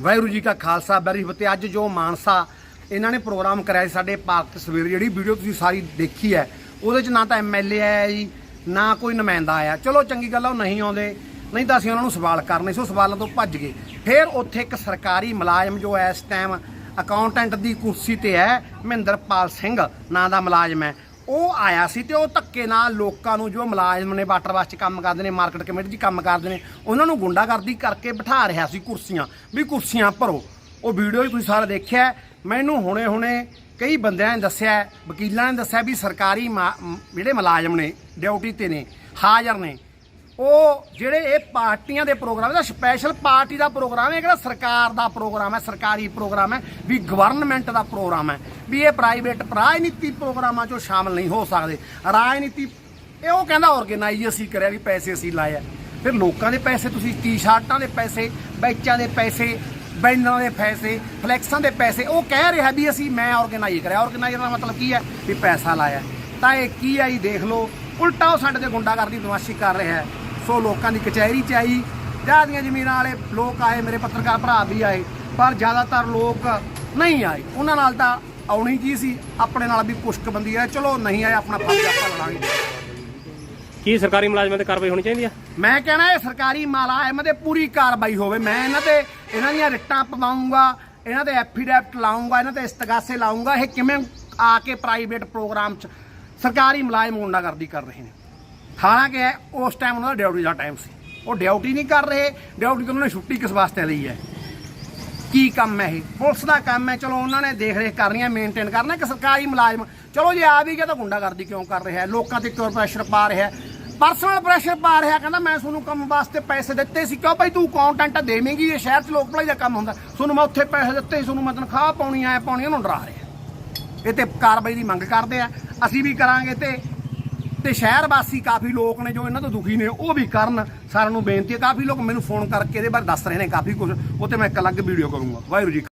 ਵਾਹਿਗੁਰੂ ਜੀ ਕਾ ਖਾਲਸਾ, ਬੈਰੀ ਫਤਿਹ ਅੱਜ ਜੋ ਮਾਨਸਾ, ਇਹਨਾਂ ਨੇ ਪ੍ਰੋਗਰਾਮ ਕਰਾਇਆ ਸੀ ਸਾਡੇ ਪਾਰਕ ਸਵੇਰ ਜਿਹੜੀ ਵੀਡੀਓ ਤੁਸੀਂ ਸਾਰੀ ਦੇਖੀ ਹੈ, ਉਹਦੇ 'ਚ ਨਾ ਤਾਂ ਐਮਐਲਏ ਆਇਆ ਜੀ, ਨਾ ਕੋਈ ਨੁਮਾਇੰਦਾ ਆਇਆ। ਚਲੋ ਚੰਗੀ ਗੱਲ ਆ, ਉਹ ਨਹੀਂ ਆਉਂਦੇ। ਨਹੀਂ ਤਾਂ ਅਸੀਂ ਉਹਨਾਂ ਨੂੰ ਸਵਾਲ ਕਰਨੇ ਸੀ, ਉਹ ਸਵਾਲਾਂ ਤੋਂ ਭੱਜ ਗਏ। ਫਿਰ ਉੱਥੇ ਇੱਕ ਸਰਕਾਰੀ ਮੁਲਾਜ਼ਮ ਜੋ ਇਸ ਟਾਈਮ ਅਕਾਊਂਟੈਂਟ ਦੀ ਕੁਰਸੀ ਤੇ ਹੈ, ਮਹਿੰਦਰਪਾਲ ਸਿੰਘ, ਨਾਂ ਦਾ ਮੁਲਾਜ਼ਮ ਹੈ। ਉਹ ਆਇਆ ਸੀ ਤੇ ਉਹ ਧੱਕੇ ਨਾਲ ਲੋਕਾਂ ਨੂੰ ਜੋ ਮੁਲਾਜ਼ਮ ਨੇ ਵਾਟਰ ਵਾਸ ਚ ਕੰਮ ਕਰਦੇ ਨੇ, ਮਾਰਕੀਟ ਕਮੇਟੀ 'ਚ ਕੰਮ ਕਰਦੇ ਨੇ, ਉਹਨਾਂ ਨੂੰ ਗੁੰਡਾਗਰਦੀ ਕਰਕੇ ਬਿਠਾ ਰਿਹਾ ਸੀ ਕੁਰਸੀਆਂ, ਵੀ ਕੁਰਸੀਆਂ ਭਰੋ। ਉਹ ਵੀਡੀਓ ਵੀ ਤੁਸੀਂ ਸਾਰਾ ਦੇਖਿਆ ਮੈਨੂੰ ਹੁਣੇ ਹੁਣੇ ਕਈ ਬੰਦਿਆਂ ਨੇ ਦੱਸਿਆ ਵਕੀਲਾਂ ਨੇ ਦੱਸਿਆ ਵੀ ਸਰਕਾਰੀ ਮਾ- ਜਿਹੜੇ ਮੁਲਾਜ਼ਮ ਨੇ, ਡਿਊਟੀ ਤੇ ਨੇ, ਹਾਜ਼ਰ ਨੇ ਉਹ ਜਿਹੜੇ ਇਹ ਪਾਰਟੀਆਂ ਦੇ ਪ੍ਰੋਗਰਾਮ ਦਾ ਸਪੈਸ਼ਲ ਪਾਰਟੀ ਦਾ ਪ੍ਰੋਗਰਾਮ ਹੈ, ਕਿਹੜਾ ਸਰਕਾਰ ਦਾ ਪ੍ਰੋਗਰਾਮ ਹੈ, ਸਰਕਾਰੀ ਪ੍ਰੋਗਰਾਮ ਹੈ, ਵੀ ਗਵਰਨਮੈਂਟ ਦਾ ਪ੍ਰੋਗਰਾਮ ਹੈ, ਵੀ ਇਹ ਪ੍ਰਾਈਵੇਟ ਰਾਜਨੀਤੀ ਪ੍ਰੋਗਰਾਮਾਂ 'ਚੋਂ ਸ਼ਾਮਲ ਨਹੀਂ ਹੋ ਸਕਦੇ। ਰਾਜਨੀਤੀ, ਇਹ ਉਹ ਕਹਿੰਦਾ ਆਰਗੇਨਾਈਜ਼ ਅਸੀਂ ਕਰਿਆ ਵੀ ਪੈਸੇ ਅਸੀਂ ਲਾਏ ਆ। ਫਿਰ ਲੋਕਾਂ ਦੇ ਪੈਸੇ, ਤੁਸੀਂ ਟੀ-ਸ਼ਰਟਾਂ ਦੇ ਪੈਸੇ, ਬੈਚਾਂ ਦੇ ਪੈਸੇ, ਬੈਨਰਾਂ ਦੇ ਪੈਸੇ, ਫਲੈਕਸਾਂ ਦੇ ਪੈਸੇ, ਉਹ ਕਹਿ ਰਿਹਾ ਵੀ ਅਸੀਂ, ਮੈਂ ਆਰਗੇਨਾਈਜ਼ ਕਰਿਆ। ਆਰਗੇਨਾਈਜ਼ ਦਾ ਮਤਲਬ ਕੀ ਹੈ? ਵੀ ਪੈਸਾ ਲਾਇਆ। ਤਾਂ ਇਹ ਕੀ ਆਈ ਦੇਖ ਲਓ। ਉਲਟਾ ਉਹ ਸਾਡੇ ਤੇ ਗੁੰਡਾਗਰਦੀ ਬਦਮਾਸ਼ੀ ਕਰ ਰਿਹਾ ਹੈ। ਸੋ ਲੋਕਾਂ ਦੀ ਕਚਹਿਰੀ ਚ ਆਈ। ਜਾਂ ਦੀਆਂ ਜ਼ਮੀਨਾਂ ਵਾਲੇ ਲੋਕ ਆਏ ਮੇਰੇ ਪੱਤਰਕਾਰ ਭਰਾ ਵੀ ਆਏ ਪਰ ਜ਼ਿਆਦਾਤਰ ਲੋਕ ਨਹੀਂ ਆਏ। ਉਹਨਾਂ ਨਾਲ ਤਾਂ ਆਉਣੀ ਕੀ ਸੀ? ਆਪਣੇ ਨਾਲ ਵੀ ਕੁਸ਼ਕ ਬੰਦੀ ਹੈ। ਚਲੋ ਨਹੀਂ ਆਏ ਆਪਣਾ ਫਰਜ਼ ਆਪਾਂ ਲੜਾਂਗੇ ਕੀ ਸਰਕਾਰੀ ਮੁਲਾਜ਼ਮਾਂ ਤੇ ਕਾਰਵਾਈ ਹੋਣੀ ਚਾਹੀਦੀ ਆ? ਮੈਂ ਕਹਿਣਾ ਇਹ ਸਰਕਾਰੀ ਮੁਲਾਜ਼ਮ ਤੇ ਪੂਰੀ ਕਾਰਵਾਈ ਹੋਵੇ। ਮੈਂ ਇਹਨਾਂ ਤੇ ਇਹਨਾਂ ਦੀਆਂ ਰਿਟਾਂ ਪਵਾਉਂਗਾ ਇਹਨਾਂ ਤੇ ਐਫੀਡੈਵਿਟ ਲਾਉਂਗਾ ਇਹਨਾਂ ਤੇ ਇਸਤਗਾਸੇ ਲਾਉਂਗਾ। ਇਹ ਕਿਵੇਂ ਆ ਕੇ ਪ੍ਰਾਈਵੇਟ ਪ੍ਰੋਗਰਾਮ 'ਚ ਸਰਕਾਰੀ ਮੁਲਾਜ਼ਮ ਗੁੰਡਾਗਰਦੀ ਕਰ ਰਹੇ ਨੇ? ਹਾਲਾਂਕਿ ਉਸ ਟਾਈਮ ਉਹਨਾਂ ਦਾ ਡਿਊਟੀ ਦਾ ਟਾਈਮ ਸੀ। ਉਹ ਡਿਊਟੀ ਨਹੀਂ ਕਰ ਰਹੇ ਡਿਊਟੀ ਤੋਂ ਉਹਨਾਂ ਨੇ ਛੁੱਟੀ ਕਿਸ ਵਾਸਤੇ ਲਈ ਹੈ? ਕੀ ਕੰਮ ਹੈ ਇਹ? ਪੁਲਿਸ ਦਾ ਕੰਮ ਹੈ, ਚਲੋ ਉਹਨਾਂ ਨੇ ਦੇਖ ਰੇਖ ਕਰਨੀ ਹੈ ਮੇਨਟੇਨ ਕਰਨਾ ਕਿ ਸਰਕਾਰੀ ਮੁਲਾਜ਼ਮ। ਚਲੋ ਜੇ ਆ ਵੀ ਗਿਆ ਤਾਂ ਗੁੰਡਾਗਰਦੀ ਕਿਉਂ ਕਰ ਰਿਹਾ ਹੈ? ਲੋਕਾਂ ਤੇ ਕਿਉਂ ਪ੍ਰੈਸ਼ਰ ਪਾ ਰਿਹਾ ਹੈ? ਪਰਸਨਲ ਪ੍ਰੈਸ਼ਰ ਪਾ ਰਿਹਾ ਕਹਿੰਦਾ ਮੈਂ ਤੁਹਾਨੂੰ ਕੰਮ ਵਾਸਤੇ ਪੈਸੇ ਦਿੱਤੇ ਸੀ। ਕਿਉਂ ਭਾਈ ਤੂੰ ਕੰਟੈਂਟ ਦੇਵੇਂਗੀ? ਇਹ ਸ਼ਹਿਰ 'ਚ ਲੋਕ ਭਲਾਈ ਦਾ ਕੰਮ ਹੁੰਦਾ। ਤੁਹਾਨੂੰ ਮੈਂ ਉੱਥੇ ਪੈਸੇ ਦਿੱਤੇ ਸੀ, ਤੁਹਾਨੂੰ ਮੈਂ ਤਨਖਾਹ ਪਾਉਣੀ ਆਏ ਪਾਉਣੀ ਉਹਨੂੰ ਡਰਾ ਰਿਹਾ। ਇਹ ਤੇ ਕਾਰਵਾਈ ਦੀ ਮੰਗ ਕਰਦੇ ਆ। ਅਸੀਂ ਵੀ ਕਰਾਂਗੇ ਤੇ ਤੇ ਸ਼ਹਿਰ ਵਾਸੀ ਕਾਫੀ ਲੋਕ ਨੇ ਜੋ ਇਹਨਾਂ ਤੋਂ ਦੁਖੀ ਨੇ, ਉਹ ਵੀ ਕਰਨ। ਸਾਰਿਆਂ ਨੂੰ ਬੇਨਤੀ ਹੈ, ਕਾਫੀ ਲੋਕ ਮੈਨੂੰ ਫੋਨ ਕਰਕੇ ਇਹਦੇ ਬਾਰੇ ਦੱਸ ਰਹੇ ਨੇ ਕਾਫੀ ਕੁਝ ਉਹ ਤੇ ਮੈਂ ਇੱਕ ਅਲੱਗ ਵੀਡੀਓ ਕਰੂੰਗਾ। ਵਾਹਿਗੁਰੂ ਜੀ